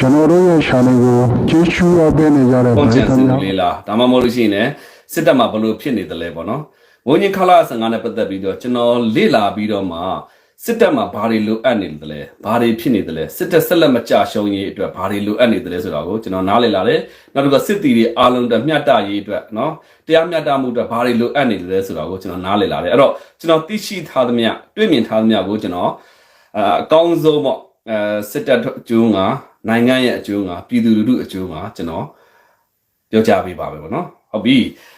ကျွန်တော်တို့ရဲ့ channel ကိုကြည့်ရှုရပေးနေကြတဲ့ပကွန်ရိချသန်တ်စများလေးလားဒါမှမဟုတ်လို့ရှိရင်လည်းစစ်တပ်မှာဘလို့ဖြစ်နေတယ်လဲပေါ့နော်ဝင်းကြီးခလာ15နဲ့ပတ်သက်ပြီးတော့ကျွန်တော်လေ့လာပြီးတော့မှစစ်တပ်မှာဘာတွေလိုအပ်နေတယ်လဲဘာတွေဖြစ်နေတယ်လဲစစ်တပ်ဆက်လက်မကြရှုံးရေးအတွက်ဘာတွေလိုအပ်နေတယ်လဲဆိုတာကိုကျွန်တော်နားလည်လာတယ်နောက်တစ်ခါစစ်တီတွေအားလုံးတက်မျှတရေးအတွက်နော်တရားမျှတမှုအတွက်ဘာတွေလိုအပ်နေတယ်လဲဆိုတာကိုကျွန်တော်နားလည်လာတယ်အဲ့တော့ကျွန်တော်သိရှိထားသမျှတွေ့မြင်ထားသမျှကိုကျွန်တော်အအကောင်းဆုံးပေါ့အဲစစ်တပ်အကျိုးငါ နိုင်ငံရဲ့အကျိုးငါပြည်သူလူထုအကျိုးငါကျွန်တော်ပြောကြပေးပါမယ်ပေါ့နော်ဟုတ်ပြီ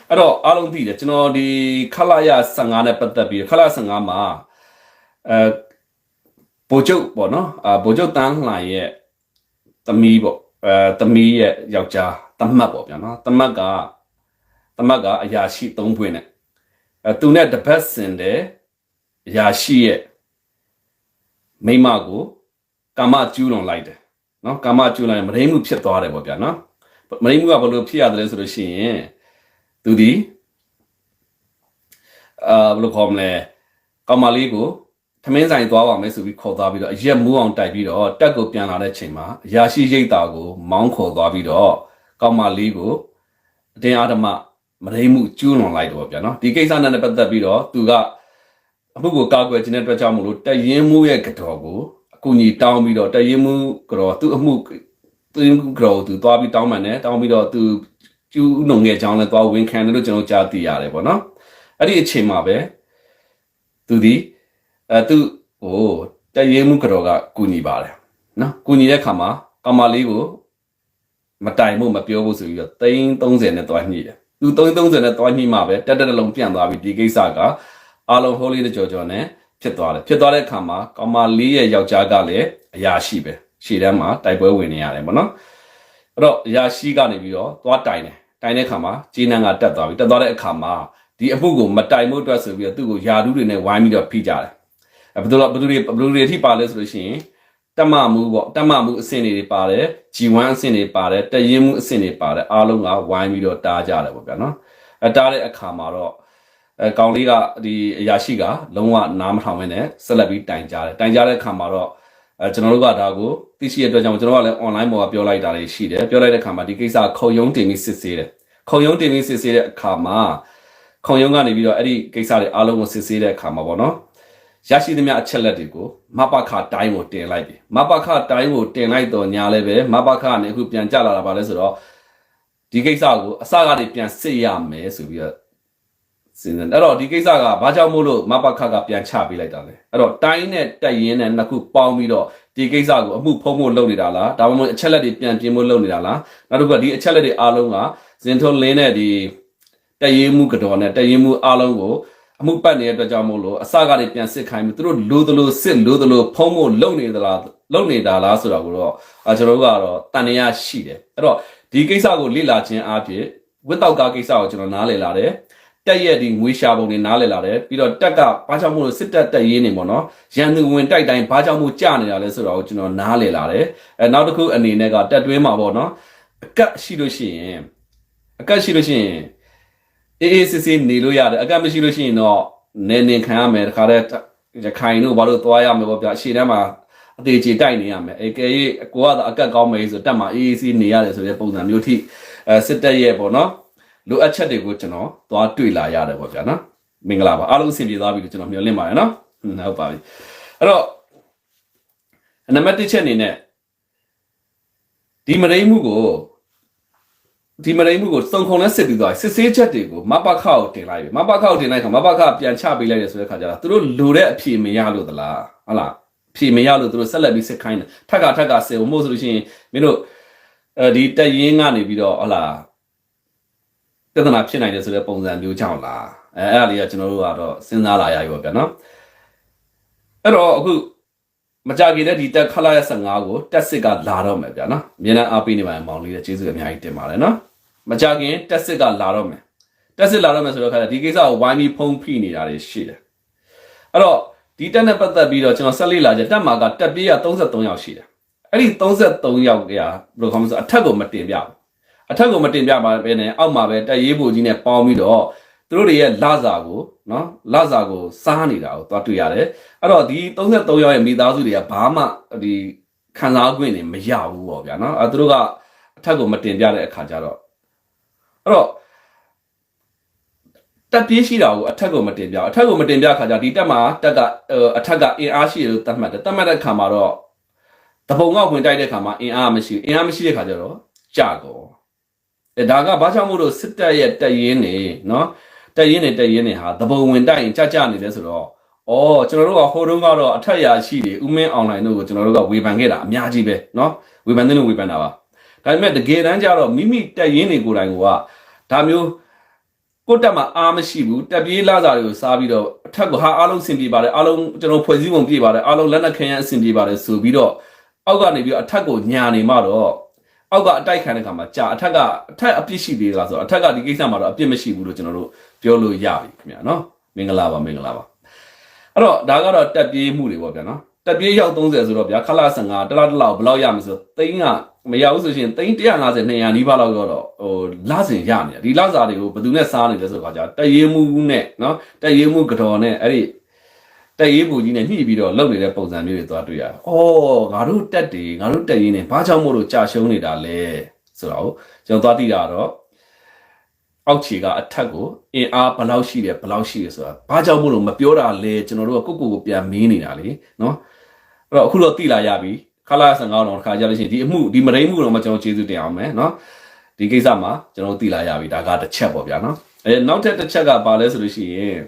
အဲ့တော့အားလုံးသိတယ်ကျွန်တော်ဒီခလာရ15နဲ့ပတ်သက်ပြီးခလာ15မှာအဲဗိုလ်ချုပ်ပေါ့နော်အာဗိုလ်ချုပ်တန်းလှန်ရဲ့သမီးပေါ့အဲသမီးရဲ့ယောက်ျားတမတ်ပေါ့ဗျာနော်တမတ်ကတမတ်ကအရာရှိ၃ဖွင့်နဲ့အဲသူနဲ့တပတ်စင်တဲ့အရာရှိရဲ့မိန်းမကိုကာမကျူးလွန်လိုက်တယ် နော်ကာမကျူးလွန်ရင်မရင်းမှုဖြစ်သွားတယ်ပေါ့ဗျာနော်မရိမှုကဘယ်လိုဖြစ်ရတယ်လဲဆိုလို့ရှိရင်သူဒီအာဘယ်လိုခေါ်မလဲကောင်မလေးကိုထမင်းဆိုင်သွားပါမယ်ဆိုပြီးခေါ်သွားပြီးတော့အရက်မူးအောင်တိုက်ပြီးတော့တက်ကိုပြန်လာတဲ့ချိန်မှာအရာရှိရိတ်တာကို မောင်းခေါ်သွားပြီးတော့ကောင်မလေးကိုအတင်းအဓမ္မမရိမှုကျူးလွန်လိုက်တော့ဗျာနော်ဒီကိစ္စနဲ့ပတ်သက်ပြီးတော့သူကအမှုကိုကာကွယ်ခြင်းတဲ့အတွက်ကြောင့်မလို့တရင်မှုရဲ့ကတော်ကိုအ ကူကြီးတောင်းပြီးတော့တရင်မှုကတော်သူ့အမှုသူကြောသူသွားပြီးတောင်းမှန်တယ်တောင်းပြီးတော့သူကျူးနှုံငယ်ချောင်းလည်းသွားဝင်ခံတယ်လို့ကျွန်တော်ကြားသိရတယ်ပေါ့နော်အဲ့ဒီအချိန်မှာပဲသူဒီအဲသူဟိုတရေမှုကြောကကူညီပါတယ်နော်ကူညီတဲ့ခါမှာကမလေးကိုမတိုင်ဖို့မပြောဖို့ဆိုပြီးတော့330နဲ့သွားညှိတယ်သူ330နဲ့သွားညှိမှပဲတက်တက်လုံးပြန့်သွားပြီးဒီကိစ္စကအားလုံးဟိုးလေးတကြော်ကြော်နဲ့ ဖြစ်သွားတယ်ဖြစ်သွားတဲ့ခါမှာကမလေးရဲ့ယောက်ျားကလည်းအရာရှိပဲရှေ့တန်းမှာတိုက်ပွဲဝင်နေရတယ်ပေါ့နော်အဲ့တော့အရာရှိကနေပြီးတော့သွားတိုင်တယ်တိုင်တဲ့အခါမှာဂျင်းနန်းကတက်သွားပြီတက်သွားတဲ့အခါမှာဒီအမှုကိုမတိုင်မှုအတွက်ဆိုပြီးတော့သူ့ကိုယာဒူးတွေနဲ့ဝိုင်းပြီးတော့ဖိကြတယ်အဲဘယ်လိုလဲဘယ်လိုတွေဘယ်လိုတွေအထိပါလဲဆိုလို့ရှိရင်တက်မမှုပေါ့တက်မမှုအဆင့်တွေပါတယ် G1 အဆင့်တွေပါတယ်တရင်မှုအဆင့်တွေပါတယ်အားလုံးကဝိုင်းပြီးတော့တားကြတယ်ပေါ့ဗျာနော်အဲတားတဲ့အခါမှာတော့ အဲကောင်လေးကဒီအရာရှိကလုံးဝနားမထောင်မနဲ့ဆက်လက်ပြီးတိုင်ကြတယ်တိုင်ကြတဲ့အခါမှာတော့အဲကျွန်တော်တို့ကဒါကိုသိရှိရတဲ့အတွက်ကြောင့်ကျွန်တော်ကလည်း online ပေါ်ကပြောလိုက်တာတွေရှိတယ်ပြောလိုက်တဲ့အခါမှာဒီကိစ္စခုံရုံးတင်ပြီးစစ်ဆေးတယ်ခုံရုံးတင်ပြီးစစ်ဆေးတဲ့အခါမှာခုံရုံးကနေပြီးတော့အဲ့ဒီကိစ္စတွေအားလုံးကိုစစ်ဆေးတဲ့အခါမှာပေါ့နော်ရရှိသမျှအချက်လက်တွေကိုမပခတိုင်းကိုတင်လိုက်ပြီမပခတိုင်းကိုတင်လိုက်တော့ညာလည်းပဲမပခကနေအခုပြန်ကြလာတာပါလဲဆိုတော့ဒီကိစ္စကိုအစကနေပြန်စစ်ရမယ်ဆိုပြီးတော့ စဉ်းစားအဲ့တော့ဒီကိစ္စကဘာကြောင့်မို့လို့မပခကပြန်ချပေးလိုက်တာလဲအဲ့တော့တိုင်းနဲ့တက်ရင်နဲ့နှစ်ခုပေါင်းပြီးတော့ဒီကိစ္စကိုအမှုဖုံးဖို့လုပ်နေတာလားဒါမှမဟုတ်အချက်လက်တွေပြန်ပြင်ဖို့လုပ်နေတာလားနောက်တစ်ခုကဒီအချက်လက်တွေအားလုံးကဇင်ထွန်းလင်းနဲ့ဒီတက်ရင်မှုကတော်နဲ့တက်ရင်မှုအားလုံးကိုအမှုပတ်နေတဲ့အတွက်ကြောင့်မို့လို့အစကနေပြန်စစ်ခိုင်းပြီးသူတို့လိုသလိုစစ်လိုသလိုဖုံးဖို့လုပ်နေသလားလုပ်နေတာလားဆိုတာကိုတော့အာကျွန်တော်တို့ကတော့တန်နေရရှိတယ်အဲ့တော့ဒီကိစ္စကိုလေ့လာခြင်းအပြင်ဝစ်တောက်ကားကိစ္စကိုကျွန်တော်နားလည်လာတယ် တက်ရဲ့ဒီငွေရှာပုံတွေနားလည်လာတယ်ပြီးတော့တက်ကဘာကြောင့်မို့လို့စစ်တပ်တက်ရေးနေပေါ့နော်ရန်သူဝင်တိုက်တိုင်းဘာကြောင့်မို့ကြာနေတာလဲဆိုတော့ကျွန်တော်နားလည်လာတယ်အဲနောက်တစ်ခုအနေနဲ့ကတက်တွင်းမှာပေါ့နော်အကတ်ရှိလို့ရှိရင်အကတ်ရှိလို့ရှိရင်အေးအေးစစ်စစ်နေလို့ရတယ်အကတ်မရှိလို့ရှိရင်တော့နေနေခံရမယ်တခါတည်းရခိုင်တို့ဘာလို့သွားရမယ်ပေါ့ဗျာရှေ့တန်းမှာအသေးချေတိုက်နေရမယ်အဲကဲရေးကိုကတော့အကတ်ကောင်းမယ်ဆိုတက်မှာအေးအေးစစ်နေရတယ်ဆိုတဲ့ပုံစံမျိုးထိအဲစစ်တပ်ရဲ့ပေါ့နော် လိုအပ်ချက်တွေကိုကျွန်တော်သွားတွေ့လာရတယ်ပေါ့ဗျာနော်မင်္ဂလာပါအားလုံးအဆင်ပြေသွားပြီလို့ကျွန်တော်မျှော်လင့်ပါတယ်နော်ဟုတ်ပါပြီအဲ့တော့နံပါတ်1ချက်အနေနဲ့ဒီမရိမှုကိုဒီမရိမှုကိုစုံခုံနဲ့စစ်ပြီးသွားစစ်ဆေးချက်တွေကိုမပခကိုတင်လိုက်ပြီမပခကိုတင်လိုက်ခါမပခပြန်ချပေးလိုက်ရဆိုတဲ့ခါကျတော့သူတို့လိုတဲ့အဖြေမရလို့သလားဟုတ်လားအဖြေမရလို့သူတို့ဆက်လက်ပြီးစစ်ခိုင်းတယ်ထက်ကထက်ကစစ်ဖို့မဟုတ်ဆိုလို့ရှိရင်မင်းတို့အဲဒီတက်ရင်ကနေပြီးတော့ဟုတ်လား ပြဿနာဖြစ်နိုင်တယ်ဆိုတဲ့ပုံစံမျိုးကြောင့်လားအဲအဲ့ဒါလေးကကျွန်တော်တို့ကတော့စဉ်းစားလာရရောဗျာနော်အဲ့တော့အခုမကြခင်တဲ့ဒီတက်ခလာရ15ကိုတက်စစ်ကလာတော့မယ်ဗျာနော်အမြဲတမ်းအားပေးနေပါရင်မောင်လေးရဲ့ကျေးဇူးအများကြီးတင်ပါတယ်နော်မကြခင်တက်စစ်ကလာတော့မယ်တက်စစ်လာတော့မယ်ဆိုတော့ခါကျဒီကိစ္စကိုဝိုင်းပြီးဖုံးဖိနေတာတွေရှိတယ်အဲ့တော့ဒီတက်နဲ့ပတ်သက်ပြီးတော့ကျွန်တော်ဆက်လေးလာကြတက်မှာကတက်ပြေးရ33ယောက်ရှိတယ်အဲ့ဒီ33ယောက်ကဘယ်လိုခေါ်မလဲဆိုအထက်ကိုမတင်ပြဘူး အထက်ကိုမတင်ပြပါပဲနဲ့အောက်မှာပဲတက်ရေးဖို့ကြီးနဲ့ပေါင်းပြီးတော့သူတို့တွေရဲ့လစာကိုနော်လစာကိုစားနေတာကိုသွားတွေ့ရတယ်အဲ့တော့ဒီ33ရောက်ရဲ့မိသားစုတွေကဘာမှဒီခခံစား권နေမရဘူးပေါ့ဗျာနော်အဲသူတို့ကအထက်ကိုမတင်ပြတဲ့အခါကျတော့အဲ့တော့တက်ပြေးရှိတာကိုအထက်ကိုမတင်ပြအထက်ကိုမတင်ပြခါကျဒီတက်မှာတက်ကဟိုအထက်ကအင်အားရှိတယ်လို့သတ်မှတ်တယ်သတ်မှတ်တဲ့ခါမှာတော့တပုံကဝင်တိုက်တဲ့ခါမှာအင်အားမရှိဘူးအင်အားမရှိတဲ့ခါကျတော့ကြာကော အဲဒါကဘာကြောင့်မို့လို့စစ်တပ်ရဲ့တက်ရင်နေနော်တက်ရင်နေတက်ရင်နေဟာတပုံဝင်တိုက်ရင်ကြကြနေတယ်ဆိုတော့ဩကျွန်တော်တို့ကဟိုတုန်းကတော့အထက်ရာရှိတယ်ဥမင်းအွန်လိုင်းတို့ကိုကျွန်တော်တို့ကဝေဖန်ခဲ့တာအများကြီးပဲနော်ဝေဖန်တဲ့လို့ဝေဖန်တာပါဒါပေမဲ့တကယ်တမ်းကျတော့မိမိတက်ရင်တွေကိုယ်တိုင်ကဒါမျိုးကိုယ့်တက်မှာအားမရှိဘူးတက်ပြေးလာစာတွေကိုစားပြီးတော့အထက်ကဟာအားလုံးအဆင်ပြေပါတယ်အားလုံးကျွန်တော်ဖွဲ့စည်းပုံပြည့်ပါတယ်အားလုံးလက်နက်ခဲယမ်းအဆင်ပြေပါတယ်ဆိုပြီးတော့အောက်ကနေပြီးတော့အထက်ကိုညာနေမှတော့ အောက်ကအတိုက်ခံတဲ့ခါမှာကြာအထက်ကအထက်အပြစ်ရှိသေးလားဆိုတော့အထက်ကဒီကိစ္စမှာတော့အပြစ်မရှိဘူးလို့ကျွန်တော်တို့ပြောလို့ရပြီခင်ဗျာနော်မင်္ဂလာပါမင်္ဂလာပါအဲ့တော့ဒါကတော့တက်ပြေးမှုတွေပေါ့ဗျာနော်တက်ပြေးရောက်30ဆိုတော့ဗျာခလာ15တလားတလားဘယ်လောက်ရမလဲဆိုသိန်းကမရဘူးဆိုရှင်သိန်း150 200နီးပါးလောက်တော့ဟိုလစဉ်ရနေတာဒီလစာတွေကိုဘယ်သူနဲ့စားနေလဲဆိုတော့ကြာတက်ရေးမှုနဲ့နော်တက်ရေးမှုကြော်နဲ့အဲ့ဒီ တက်ရေးမှုကြီးနဲ့ညှိပြီးတော့လုပ်နေတဲ့ပုံစံမျိုးတွေသွားတွေ့ရတယ်။အော်ငါတို့တက်တွေငါတို့တက်ရေးနဲ့ဘာကြောင့်မို့လို့ကြာရှုံးနေတာလဲဆိုတော့ကျွန်တော်သွားသိတာတော့အောက်ခြေကအထက်ကိုအင်အားဘယ်လောက်ရှိတယ်ဘယ်လောက်ရှိတယ်ဆိုတာဘာကြောင့်မို့လို့မပြောတာလဲကျွန်တော်တို့ကကိုယ့်ကိုယ်ကိုပြန်မင်းနေတာလေနော်အဲ့တော့အခုတော့သိလာရပြီခလာ15တော့တစ်ခါကြလို့ရှိရင်ဒီအမှုဒီမရိမှုတော့မှကျွန်တော်ကျေးဇူးတင်အောင်မယ်နော်ဒီကိစ္စမှာကျွန်တော်သိလာရပြီဒါကတစ်ချက်ပေါ့ဗျာနော်အဲနောက်ထပ်တစ်ချက်ကဘာလဲဆိုလို့ရှိရင်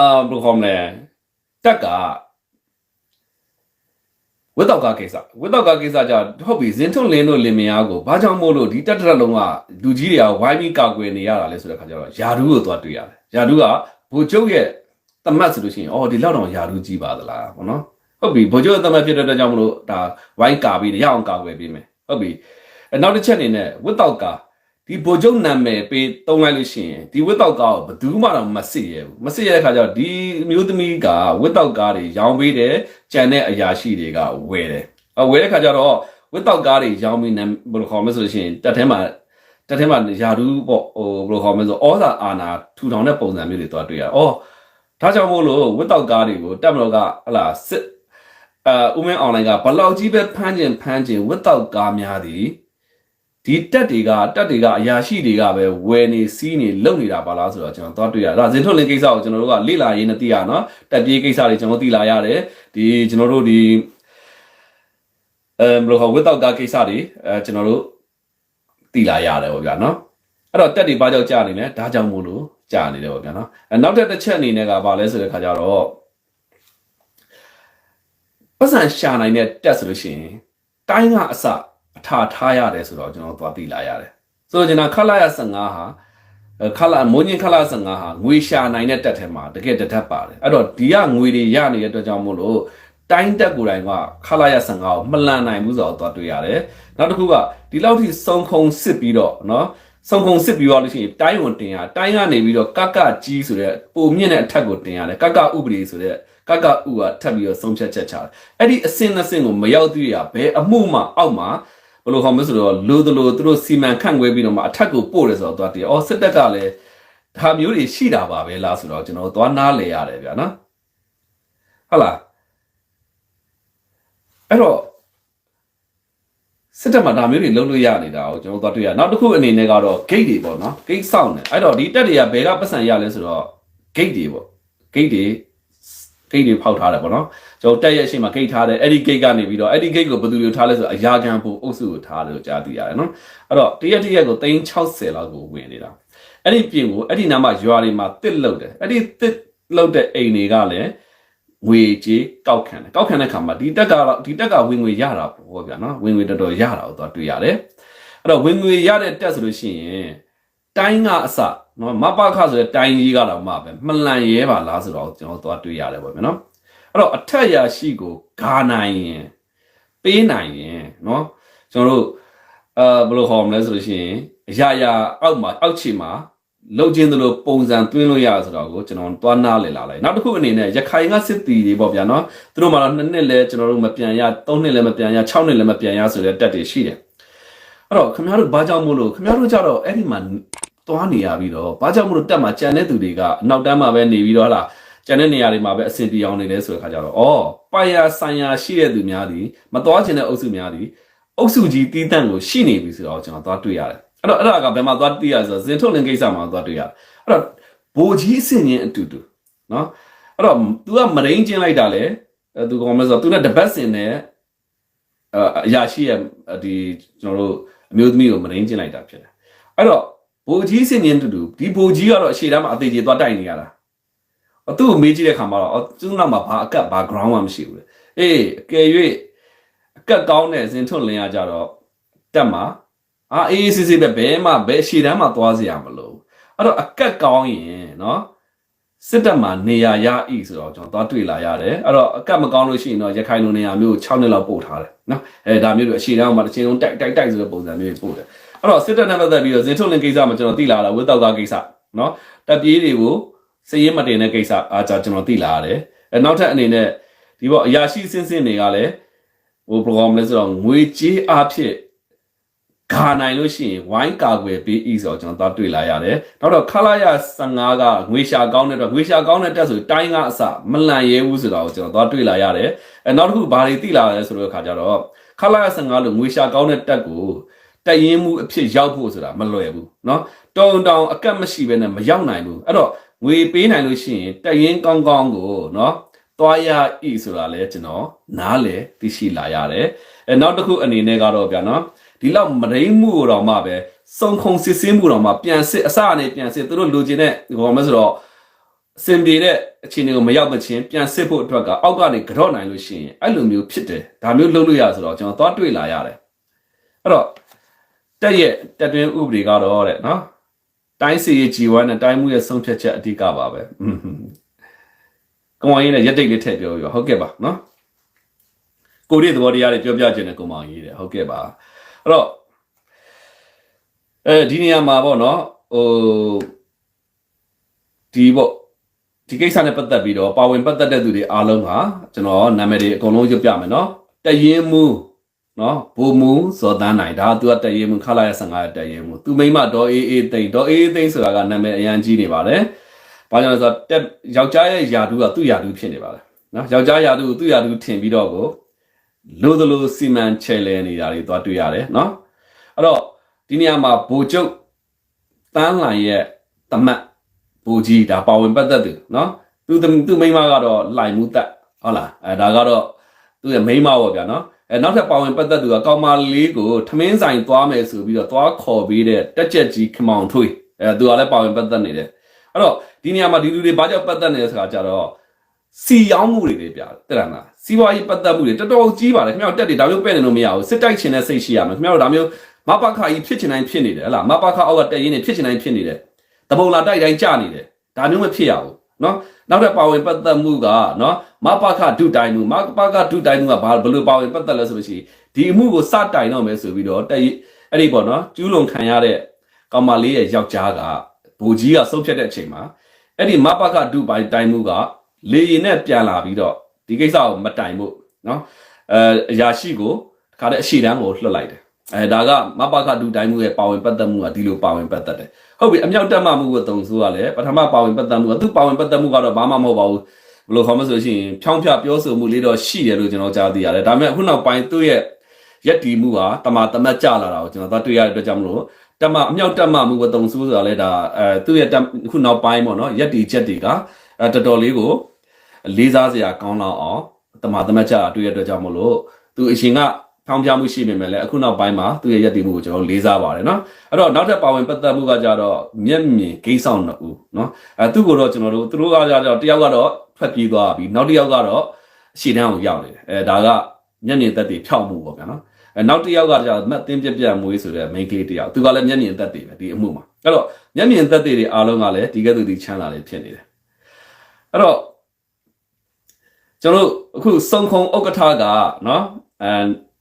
အာဘယ်လိုခေါ်မလဲတက်ကဝတ်တော့ကကိစ္စဝတ်တော့ကကိစ္စကြဟုတ်ပြီဇင်ထွန်းလင်းတို့လင်မယားကိုဘာကြောင့်မို့လို့ဒီတက်တရက်လုံးကလူကြီးတွေကဝိုင်းပြီးကာကွယ်နေရတာလဲဆိုတဲ့ခါကျတော့ယာဒူးကိုသွားတွေ့ရတယ်ယာဒူးကဘူကျုပ်ရဲ့တမတ်ဆိုလို့ရှိရင်အော်ဒီလောက်တော့ယာဒူးကြီးပါသလားဘောနော်ဟုတ်ပြီဗိုလ်ချုပ်အသမတ်ဖြစ်တဲ့အတွက်ကြောင့်မလို့ဒါဝိုင်းကာပြီးရအောင်ကာကွယ်ပေးမယ်ဟုတ်ပြီအဲနောက်တစ်ချက်အနေနဲ့ဝတ်တောက်ကာ ဒီဗိုလ်ချုပ်နာမည်ပေးတုံးလိုက်လို့ရှိရင်ဒီဝတ်တောက်ကာကိုဘယ်သူမှတော့မစစ်ရဘူးမစစ်ရတဲ့ခါကျတော့ဒီမျိုးသမီးကဝတ်တောက်ကာတွေရောင်းပေးတယ်ကြံတဲ့အရာရှိတွေကဝယ်တယ်အဝယ်တဲ့ခါကျတော့ဝတ်တောက်ကာတွေရောင်းပြီးနာဘယ်လိုခေါ်မလဲဆိုလို့ရှိရင်တက်ထဲမှာတက်ထဲမှာယာဒူးပေါ့ဟိုဘယ်လိုခေါ်မလဲဆိုဩဇာအာနာထူထောင်တဲ့ပုံစံမျိုးတွေသွားတွေ့ရအော်ဒါကြောင့်မို့လို့ဝတ်တောက်ကားတွေကိုတက်မလို့ကဟလာစစ်အဲဥမင်းအွန်လိုင်းကဘလောက်ကြီးပဲဖမ်းကျင်ဖမ်းကျင်ဝတ်တော့ကားများသည် ဒီတက်တွေကတက်တွေကအရာရှိတွေကပဲဝယ်နေစီးနေလုံနေတာပါလားဆိုတော့ကျွန်တော်သွားတွေ့ရဒါဇင်ထုတ်လင်းကိစ္စကိုကျွန်တော်တို့ကလေ့လာရင်းနဲ့သိရနော်တက်ပြေးကိစ္စတွေကျွန်တော်သိလာရတယ်ဒီကျွန်တော်တို့ဒီအဲဘယ်လိုခေါ်ဝတ်တော့ကားကိစ္စတွေအဲကျွန်တော်တို့သိလာရတယ်ပေါ့ဗျာနော်အဲ့တော့တက်တွေဘာကြောင့်ကြာနေလဲဒါကြောင့်မို့လို့ကြာနေတယ်ပေါ့ဗျာနော်အဲနောက်ထပ်တစ်ချက်အနေနဲ့ကဘာလဲဆိုတဲ့ခါကျတော့ပတ်စံရှာနိုင်တဲ့တက်ဆိုလို့ရှိရင်တိုင်းကအစ အထာထားရတယ်ဆိုတော့ကျွန်တော်သွားသိလာရတယ်ဆိုတော့ကျွန်တော်ခလာရ15ဟာခလာမွန်ညင်ခလာ15ဟာငွေရှာနိုင်တဲ့တက်ထဲမှာတကယ်တထက်ပါတယ်အဲ့တော့ဒီကငွေတွေရနေတဲ့အတွက်ကြောင့်မို့လို့တိုင်းတက်ကိုယ်တိုင်ကခလာရ15ကိုမလန်နိုင်ဘူးဆိုတော့သွားတွေ့ရတယ်နောက်တစ်ခုကဒီလောက်ထိစုံခုံစစ်ပြီးတော့နော်စုံခုံစစ်ပြီးတော့လို့ရှိရင်တိုင်းဝန်တင်ရတိုင်းကနေပြီးတော့ကကကြီးဆိုတဲ့ပုံမြင့်တဲ့အထက်ကိုတင်ရတယ်ကကဥပဒေဆိုတဲ့ကကဥကထပ်ပြီးတော့ဆုံးဖြတ်ချက်ချတယ်အဲ့ဒီအစင်းအစင်းကိုမရောက်သေးရဘဲအမှုမှအောက်မှာ ဘယ်လိုဟောမလဲဆိုတော့လိုသလိုသူတို့စီမံခန့်ခွဲပြီးတော့မှအထက်ကိုပို့တယ်ဆိုတော့သွားတည်အော်စစ်တပ်ကလည်းဒါမျိုးတွေရှိတာပါပဲလားဆိုတော့ကျွန်တော်သွားနားလေရတယ်ဗျာနော်ဟုတ်လားအဲ့တော့စစ်တပ်မှာဒါမျိုးတွေလုံးလို့ရနေတာကိုကျွန်တော်သွားတွေ့ရနောက်တစ်ခုအနေနဲ့ကတော့ gate တွေပေါ့နော် gate စောင့်တယ်အဲ့တော့ဒီတက်တွေကဘယ်ကပတ်စံရလဲဆိုတော့ gate တွေပေါ့ gate တွေ gate တွေဖောက်ထားတယ်ပေါ့နော်ကျွန်တော်တက်ရဲ့အရှိမ gate ထားတယ်အဲ့ဒီ gate ကနေပြီးတော့အဲ့ဒီ gate ကိုဘယ်သူတွေထားလဲဆိုတော့အရာခံဖို့အုပ်စုကိုထားတယ်လို့ကြားသိရတယ်နော်အဲ့တော့တရက်တရက်ကို360လောက်ကိုဝင်နေတာအဲ့ဒီပြင်ကိုအဲ့ဒီနားမှာရွာတွေမှာတစ်လုတ်တယ်အဲ့ဒီတစ်လုတ်တဲ့အိမ်တွေကလည်းငွေကြေးကောက်ခံတယ်ကောက်ခံတဲ့ခါမှာဒီတက်ကတော့ဒီတက်ကဝင်ငွေရတာပေါ့ဗျာနော်ဝင်ငွေတော်တော်ရတာကိုတော့တွေ့ရတယ်အဲ့တော့ဝင်ငွေရတဲ့တက်ဆိုလို့ရှိရင်တိုင်းကအစ နော်မပခဆိုတဲ့တိုင်းကြီးကတော့မှပဲမလန်ရဲပါလားဆိုတော့ကျွန်တော်သွားတွေ့ရတယ်ပေါ့ဗျာနော်အဲ့တော့အထက်ရာရှိကိုဂါနိုင်ရင်ပေးနိုင်ရင်နော်ကျွန်တော်တို့အာဘယ်လိုခေါ်မလဲဆိုလို့ရှိရင်အရာရာအောက်မှာအောက်ခြေမှာလုံချင်းသလိုပုံစံသွင်းလို့ရဆိုတော့ကိုကျွန်တော်သွားနားလည်လာလိုက်နောက်တစ်ခုအနေနဲ့ရခိုင်ကစစ်တီတွေပေါ့ဗျာနော်သူတို့မှတော့နှစ်နှစ်လဲကျွန်တော်တို့မပြန်ရသုံးနှစ်လဲမပြန်ရ၆နှစ်လဲမပြန်ရဆိုတဲ့တက်တွေရှိတယ်အဲ့တော့ခင်ဗျားတို့ဘာကြောင့်မို့လို့ခင်ဗျားတို့ကြတော့အဲ့ဒီမှာ သွားနေရပြီးတော့ဘာကြောင့်မို့လို့တက်မှာကြံတဲ့သူတွေကအနောက်တန်းမှာပဲနေပြီးတော့ဟလာ ကျန်တဲ့နေရာတွေမှာပဲအဆင်ပြေအောင်နေတယ်ဆိုတဲ့ခါကျတော့ဩပိုင်ယာဆိုင်ယာရှိတဲ့သူများသည်မသွားခြင်းတဲ့အုပ်စုများသည်အုပ်စုကြီးတီးတန့်ကိုရှိနေပြီဆိုတော့ကျွန်တော်သွားတွေ့ရတယ်အဲ့တော့အဲ့ဒါကဘယ်မှာသွားသိရလဲဆိုတော့ဇင်ထုတ်လင်ကိစ္စမှာသွားတွေ့ရတယ်အဲ့တော့ဘိုလ်ကြီးအစင်ချင်းအတူတူနော်အဲ့တော့ तू ကမရင်းချင်းလိုက်တာလေအဲ तू ကောမလဲဆိုတော့ तू နဲ့တပတ်စင်နဲ့အအရာရှိရဲ့ဒီကျွန်တော်တို့အမျိုးသမီးကိုမရင်းချင်းလိုက်တာဖြစ်တယ်အဲ့တော့ ဘိုလ်ကြီးစင်ချင်းအတူတူဒီဘိုလ်ကြီးကတော့အရှိတမ်းမှာအသေးကြီးသွားတိုက်နေရတာအသူ့ကိုမေးကြည့်တဲ့ခါမှာတော့အော်သူ့နောက်မှာဘာအကတ်ဘာ ground မှမရှိဘူးလေအေးအကယ်၍အကတ်ကောင်းတဲ့ဇင်ထွန်းလင်းရကြတော့တက်မှာအာအေးစစ်စစ်ပဲဘဲမှဘဲရှည်တန်းမှသွားစရာမလိုဘူးအဲ့တော့အကတ်ကောင်းရင်နော်စစ်တပ်မှာနေရာရဤဆိုတော့ကျွန်တော်သွားတွေ့လာရတယ်အဲ့တော့အကတ်မကောင်းလို့ရှိရင်တော့ရခိုင်လူနေရာမျိုး6နှစ်လောက်ပို့ထားတယ်နော်အဲဒါမျိုးတွေအရှည်တန်းမှာတစ်ချိန်လုံးတိုက်တိုက်တိုက်ဆိုတဲ့ပုံစံမျိုးတွေပို့တယ် အဲ့တော့စစ်တပ်နဲ့ပတ်သက်ပြီးတော့ဇင်ထွန်းလင်းကိစ္စမှာကျွန်တော်သိလာတာဝတ်တောက်ကကိစ္စနော်တပ်ပြေးတွေကိုစည်ရင်မတင်တဲ့ကိစ္စအားကြောင့်ကျွန်တော်သိလာရတယ်။အဲနောက်ထပ်အနေနဲ့ဒီပေါ့အရာရှိစင်းစင်းတွေကလည်းဟို program လဲဆိုတော့ငွေကြေးအားဖြင့်ဂါနိုင်လို့ရှိရင်ဝိုင်းကာကွယ်ပေးဤဆိုတော့ကျွန်တော်သွားတွေ့လာရတယ်။နောက်တော့ခလာရ15ကငွေရှာကောင်းတဲ့တော့ငွေရှာကောင်းတဲ့တက်ဆိုတိုင်းကအစမလန်ရဲဘူးဆိုတာကိုကျွန်တော်သွားတွေ့လာရတယ်။အဲနောက်တစ်ခုဘာတွေသိလာလဲဆိုတော့အခါကျတော့ခလာရ15လို့ငွေရှာကောင်းတဲ့တက်ကို တက်ရင်မှုအဖြစ်ရောက်ဖို့ဆိုတာမလွယ်ဘူးเนาะတုံတောင်အကတ်မရှိဘဲနဲ့မရောက်နိုင်ဘူးအဲ့တော့ ငွေပေးနိုင်လို့ရှိရင်တက်ရင်ကောင်းကောင်းကိုเนาะသွားရဤဆိုတာလဲကျွန်တော်နားလေသိရှိလာရတယ်အဲနောက်တစ်ခုအနေနဲ့ကတော့ဗျာနော်ဒီလောက်မရိမ့်မှုကိုတော့မှပဲစုံခုံစစ်စင်းမှုတော့မှပြန်စစ်အစအနေပြန်စစ်သူတို့လိုချင်တဲ့ဟောမဆိုတော့စင်ပြေတဲ့အခြေအနေကိုမရောက်မချင်းပြန်စစ်ဖို့အတွက်ကအောက်ကနေကြော့နိုင်လို့ရှိရင်အဲ့လိုမျိုးဖြစ်တယ်ဒါမျိုးလုပ်လို့ရဆိုတော့ကျွန်တော်သွားတွေ့လာရတယ်အဲ့တော့ တက်ရဲ့တက်တွင်းဥပဒေကတော့တဲ့နော်တိုင်းစီရဲ့ G1 နဲ့တိုင်းမှုရဲ့ဆုံးဖြတ်ချက်အဓိကပါပဲอืมကောင်မကြီးနဲ့ရက်တိတ်လေးထည့်ပြောပြဟုတ်ကဲ့ပါနော်ကိုရီးသဘောတရားတွေပြောပြခြင်းနဲ့ကောင်မကြီးတဲ့ဟုတ်ကဲ့ပါအဲ့တော့အဲဒီနေရာမှာပေါ့နော်ဟိုဒီပေါ့ဒီကိစ္စနဲ့ပတ်သက်ပြီးတော့ပါဝင်ပတ်သက်တဲ့သူတွေအားလုံးဟာကျွန်တော်နာမည်တွေအကုန်လုံးရွတ်ပြမယ်နော်တရင်မူ နော်ဘူမူဇော်သားနိုင်ဒါသူကတရေမူခလာရ55တရေမူသူမိမဒေါ်အေးအေးတိန်ဒေါ်အေးအေးတိန်ဆိုတာကနာမည်အရန်ကြီးနေပါလေဘာကြောင့်လဲဆိုတော့တက်ယောက်ျားရဲ့ယာတုကသူ့ယာတုဖြစ်နေပါလေနော်ယောက်ျားယာတုကိုသူ့ယာတုထင်ပြီးတော့ကိုလို့သလိုစီမံချဲလဲနေတာတွေသွားတွေ့ရတယ်နော်အဲ့တော့ဒီနေရာမှာဘူကျုပ်တန်းလိုင်ရဲ့တမတ်ဘူကြီးဒါပါဝင်ပတ်သက်သူနော်သူသူမိမကတော့လိုင်မှုတက်ဟုတ်လားအဲဒါကတော့သူ့ရဲ့မိမပေါ့ဗျာနော် အဲနောက်ထပ်ပါဝင်ပတ်သက်သူကကောင်မလေးကိုထမင်းဆိုင်သွားမယ်ဆိုပြီးတော့သွားခေါ်ပြီးတဲ့တက်ချက်ကြီးခမောင်ထွေးအဲသူကလည်းပါဝင်ပတ်သက်နေတယ်အဲ့တော့ဒီနေရာမှာဒီလူတွေဘာကြောင့်ပတ်သက်နေလဲဆိုတာကြတော့စီရောင်းမှုတွေတွေပြတယ်တဲ့လားမလားစီးပွားရေးပတ်သက်မှုတွေတော်တော်ကြီးပါတယ်ခင်ဗျားတို့တက်တွေဒါမျိုးပဲ့နေလို့မရဘူးစစ်တိုက်ချင်တဲ့စိတ်ရှိရမယ်ခင်ဗျားတို့ဒါမျိုးမပခါကြီးဖြစ်ချင်တိုင်းဖြစ်နေတယ်ဟလားမပခါအောက်ကတက်ရင်းနေဖြစ်ချင်တိုင်းဖြစ်နေတယ်တပုံလာတိုက်တိုင်းကြနေတယ်ဒါမျိုးမဖြစ်ရဘူးเนาะ နောက်တဲ့ပါဝင်ပတ်သက်မှုကနော်မပခဒုတိုင်းမှုမပခဒုတိုင်းမှုကဘာဘလို့ပါဝင်ပတ်သက်လဲဆိုလို့ရှိရင်ဒီအမှုကိုစတိုင်တော့မယ်ဆိုပြီးတော့တက်အဲ့ဒီပေါ့နော်ကျူးလွန်ခံရတဲ့ကောင်မလေးရဲ့ယောက်ျားကဘူကြီးကဆုံးဖြတ်တဲ့အချိန်မှာအဲ့ဒီမပခဒုပိုင်းတိုင်းမှုကလေရင်နဲ့ပြန်လာပြီးတော့ဒီကိစ္စကိုမတိုင်ဘူးနော်အဲအရာရှိကိုတခါတည်းအရှိတန်းကိုလှုပ်လိုက်တယ် အဲဒါကမပခဒုတိုင်မှုရဲ့ပါဝင်ပတ်သက်မှုကဒီလိုပါဝင်ပတ်သက်တယ်ဟုတ်ပြီအမြောက်တက်မှမှုကိုတုံဆိုးကလည်းပထမပါဝင်ပတ်သက်မှုကသူပါဝင်ပတ်သက်မှုကတော့ဘာမှမဟုတ်ပါဘူးဘယ်လိုခေါ်မဆိုရှင်ဖြောင်းဖြပြောဆိုမှုလေးတော့ရှိတယ်လို့ကျွန်တော်ကြားသိရတယ်ဒါပေမဲ့အခုနောက်ပိုင်းသူ့ရဲ့ရက်တီမှုဟာတမတမတ်ကြလာတာကိုကျွန်တော်သွားတွေ့ရတဲ့အတွက်ကြောင့်မလို့တမအမြောက်တက်မှမှုကိုတုံဆိုးဆိုတာလည်းဒါအဲသူ့ရဲ့အခုနောက်ပိုင်းပေါ့နော်ရက်တီချက်တွေကအဲတော်တော်လေးကိုလေးစားစရာကောင်းတော့အောင်တမတမတ်ကြတွေ့ရတဲ့အတွက်ကြောင့်မလို့သူအရှင်က ထောင်ပြမှုရှိနေမယ်လေအခုနောက်ပိုင်းမှာသူ့ရဲ့ရည်တည်မှုကိုကျွန်တော်လေးစားပါတယ်နော်အဲ့တော့နောက်ထပ်ပါဝင်ပတ်သက်မှုကကြတော့မျက်မြင်ဂိမ်းဆောင်နှစ်ဦးနော်အဲသူ့ကိုတော့ကျွန်တော်တို့သူတို့ကကြတော့တယောက်ကတော့ထွက်ပြေးသွားပြီနောက်တစ်ယောက်ကတော့ရှေ့တန်းကိုရောက်နေတယ်အဲဒါကမျက်မြင်သက်တွေဖြောက်မှုပေါ့ဗျာနော်အဲနောက်တစ်ယောက်ကကြတော့မတ်တင်းပြက်ပြက်မွေးဆိုတဲ့ main ကလေးတယောက်သူကလည်းမျက်မြင်သက်တွေပဲဒီအမှုမှာအဲ့တော့မျက်မြင်သက်တွေတွေအားလုံးကလည်းဒီကဲ့သို့ဒီချမ်းသာတွေဖြစ်နေတယ်အဲ့တော့ကျွန်တော်အခုစုံခုံဥက္ကဋ္ဌကနော်အဲ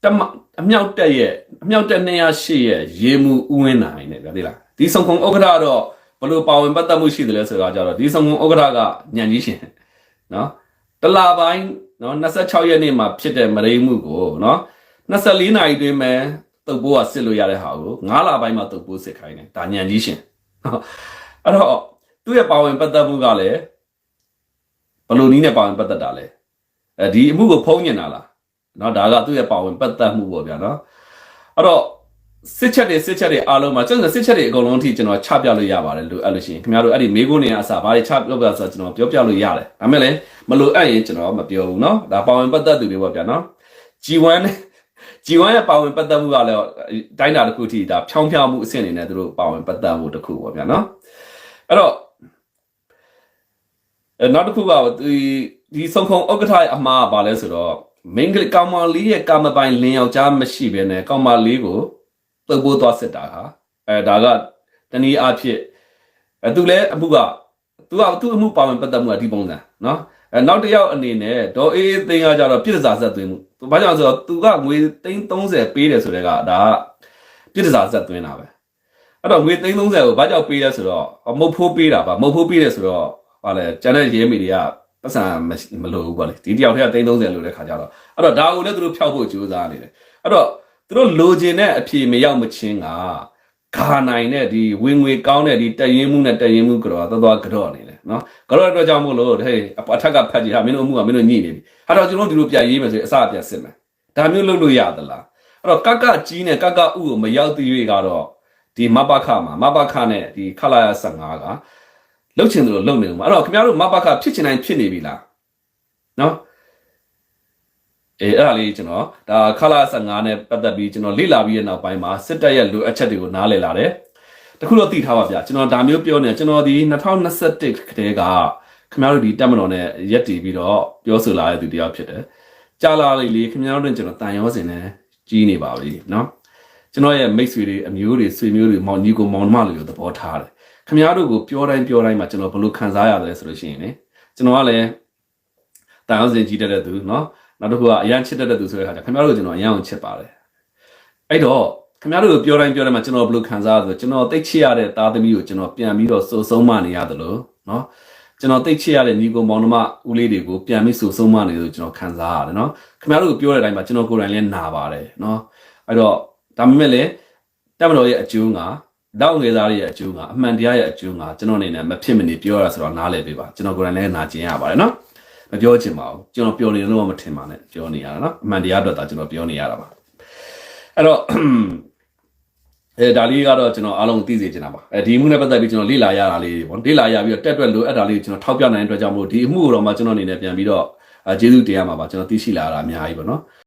တမအမြောက်တက်ရဲ့အမြောက်တက်208ရဲ့ရေမှုဥဝင်းနိုင်နဲ့ဗျာသိလားဒီဆောင်ခုံဥက္ကဋ္ဌတော့ဘလို့ပါဝင်ပတ်သက်မှုရှိတယ်လဲဆိုတာကြတော့ဒီဆောင်ခုံဥက္ကဋ္ဌကညံကြီးရှင်နော်တလာပိုင်းနော်26ရက်နေ့မှာဖြစ်တဲ့မရိမှုကိုနော်24နာရီတွင်မဲ့တုပ်ပိုးကစစ်လို့ရတဲ့ဟာကို9လပိုင်းမှာတုပ်ပိုးစစ်ခိုင်းတယ်ဒါညံကြီးရှင်နော်အဲ့တော့သူ့ရဲ့ပါဝင်ပတ်သက်မှုကလည်းဘယ်လိုနည်းနဲ့ပါဝင်ပတ်သက်တာလဲအဲဒီအမှုကိုဖုံးညင်တာလား เนาะဒါကသူ့ရဲ့ပါဝင်ပတ်သက်မှုပေါ့ဗျာเนาะအဲ့တော့စစ်ချက်တွေစစ်ချက်တွေအားလုံးမှာကျွန်တော်စစ်ချက်တွေအကုန်လုံးအထိကျွန်တော်ချပြလို့ရပါတယ်လို့အဲ့လိုရှိရင်ခင်ဗျားတို့အဲ့ဒီမေးခွန်းတွေအစားဘာတွေချပြောပြဆိုကျွန်တော်ပြောပြလို့ရတယ်ဒါမဲ့လည်းမလို့အဲ့ရင်ကျွန်တော်မပြောဘူးเนาะဒါပါဝင်ပတ်သက်သူတွေပေါ့ဗျာเนาะ G1 နဲ့ G1 ရဲ့ပါဝင်ပတ်သက်မှုကလည်းတိုင်းတာတစ်ခုထိဒါဖြောင်းဖြောင်းမှုအဆင့်အနေနဲ့သူတို့ပါဝင်ပတ်သက်မှုတစ်ခုပေါ့ဗျာနော်အဲ့တော့အဲနောက်တစ်ခုကဒီဒီဆုံးခုံဥက္ကဋ္ဌရဲ့အမှားကဘာလဲဆိုတော့ မင်္ဂလိကောင်မလေးရဲ့ကာမပိုင်လင်းယောက်ျားမရှိဘဲနဲ့ကောင်မလေးကိုတုပ်ပိုးသွားစစ်တာဟာအဲဒါကတနည်းအားဖြင့်အဲသူလည်းအမှုကသူကသူ့အမှုပါဝင်ပတ်သက်မှုကဒီပုံစံနော်အဲနောက်တစ်ယောက်အနေနဲ့ဒေါ်အေးအေးသိန်းကကြတော့ပြည်စာဆက်သွင်းမှုသူဘာကြောင့်လဲဆိုတော့သူကငွေသိန်း30ပေးတယ်ဆိုတဲ့ကဒါကပြည်စာဆက်သွင်းတာပဲအဲ့တော့ငွေသိန်း30ကိုဘာကြောင့်ပေးလဲဆိုတော့မုတ်ဖိုးပေးတာပါမုတ်ဖိုးပေးတယ်ဆိုတော့ဟာလေကျန်တဲ့ရဲမီတွေက ပတ်စံမရှိမလို့ဘူးပေါ့လေဒီတယောက်တည်းကသိန်း30လို့တဲ့ခါကြတော့အဲ့တော့ဒါကိုလည်းသူတို့ဖျောက်ဖို့ကြိုးစားနေတယ်အဲ့တော့သူတို့လိုချင်တဲ့အဖြေမရောက်မချင်းကခါနိုင်တဲ့ဒီဝင်ငွေကောင်းတဲ့ဒီတရင်မှုနဲ့တရင်မှုကတော့တော်တော်ကြော့နေတယ်နော်ကြော့အတွက်ကြောင့်မို့လို့ဟေးအထက်ကဖတ်ကြည့်ဟာမင်းတို့အမှုကမင်းတို့ညှိနေပြီအဲ့တော့ကျွန်တော်တို့ဒီလိုပြန်ရေးမယ်ဆိုရင်အစအပြန်စစ်မယ်ဒါမျိုးလုပ်လို့ရသလားအဲ့တော့ကကကြီးနဲ့ကကဥကိုမရောက်သေး၍ကတော့ဒီမပခမှာမပခနဲ့ဒီခလာရ15က လှုပ်ချင်တယ်လို့လှုပ်နေတယ်မှာအဲ့တော့ခင်ဗျားတို့မပခဖြစ်ချင်တိုင်းဖြစ်နေပြီလားနော်အေးအဲ့ဒါလေးကျွန်တော်ဒါခလာ15နဲ့ပတ်သက်ပြီးကျွန်တော်လေ့လာပြီးတဲ့နောက်ပိုင်းမှာစစ်တပ်ရဲ့လိုအပ်ချက်တွေကိုနားလည်လာတယ်တခုတော့သိထားပါဗျာကျွန်တော်ဒါမျိုးပြောနေကျွန်တော်ဒီ2021ခတဲကခင်ဗျားတို့ဒီတက်မတော်နဲ့ရက်တည်ပြီးတော့ပြောဆိုလာတဲ့သူတယောက်ဖြစ်တယ်ကြာလာလေလေခင်ဗျားတို့နဲ့ကျွန်တော်တန်ရောစင်နဲ့ကြီးနေပါပြီเนาะကျွန်တော်ရဲ့မိတ်ဆွေတွေအမျိုးတွေဆွေမျိုးတွေမောင်ညီကိုမောင်နှမတွေကိုသဘောထားတယ် ခင်ဗျားတို့ကိုပြောတိုင်းပြောတိုင်းမှာကျွန်တော်ဘယ်လိုခံစားရတယ်ဆိုလို့ရှိရင်လေကျွန်တော်ကလည်းတန်ရောစင်ကြီးတတ်တဲ့သူเนาะနောက်တစ်ခုကအရန်ချစ်တတ်တဲ့သူဆိုတဲ့အခါကျခင်ဗျားတို့ကိုကျွန်တော်အရန်အောင်ချစ်ပါတယ်အဲ့တော့ခင်ဗျားတို့ကိုပြောတိုင်းပြောတိုင်းမှာကျွန်တော်ဘယ်လိုခံစားရလဲဆိုကျွန်တော်တိတ်ချစ်ရတဲ့သားသမီးကိုကျွန်တော်ပြန်ပြီးတော့စိုးဆုံးမနေရတယ်လို့เนาะကျွန်တော်တိတ်ချစ်ရတဲ့ညီကိုမောင်နှမဦးလေးတွေကိုပြန်ပြီးစိုးဆုံးမနေလို့ကျွန်တော်ခံစားရတယ်เนาะခင်ဗျားတို့ကိုပြောတဲ့အတိုင်းမှာကျွန်တော်ကိုယ်တိုင်လည်းနာပါတယ်เนาะအဲ့တော့ဒါပေမဲ့လည်းတက်မတော်ရဲ့အကျိုးက လောက်ငယ်သားတွေရဲ့အကျိုးကအမှန်တရားရဲ့အကျိုးကကျွန်တော်အနေနဲ့မဖြစ်မနေပြောရဆိုတော့နားလည်ပေးပါကျွန်တော်ကိုယ်တိုင်လည်းနာကျင်ရပါတယ်နော်မပြောချင်ပါဘူးကျွန်တော်ပြောနေလို့မထင်ပါနဲ့ပြောနေရတာနော်အမှန်တရားအတွက်သာကျွန်တော်ပြောနေရတာပါအဲ့တော့အဲဒါလေးကတော့ကျွန်တော်အားလုံးသိစေချင်တာပါအဲဒီမှုနဲ့ပတ်သက်ပြီးကျွန်တော်လေ့လာရတာလေးတွေပေါ့လေ့လာရပြီးတော့တက်တွက်လိုအပ်တာလေးကိုကျွန်တော်ထောက်ပြနိုင်တဲ့အတွက်ကြောင့်မို့ဒီအမှုကိုတော့မှကျွန်တော်အနေနဲ့ပြန်ပြီးတော့အဲကျေးဇူးတင်ရမှာပါကျွန်တော်သိရှိလာတာအများကြီးပေါ့နော်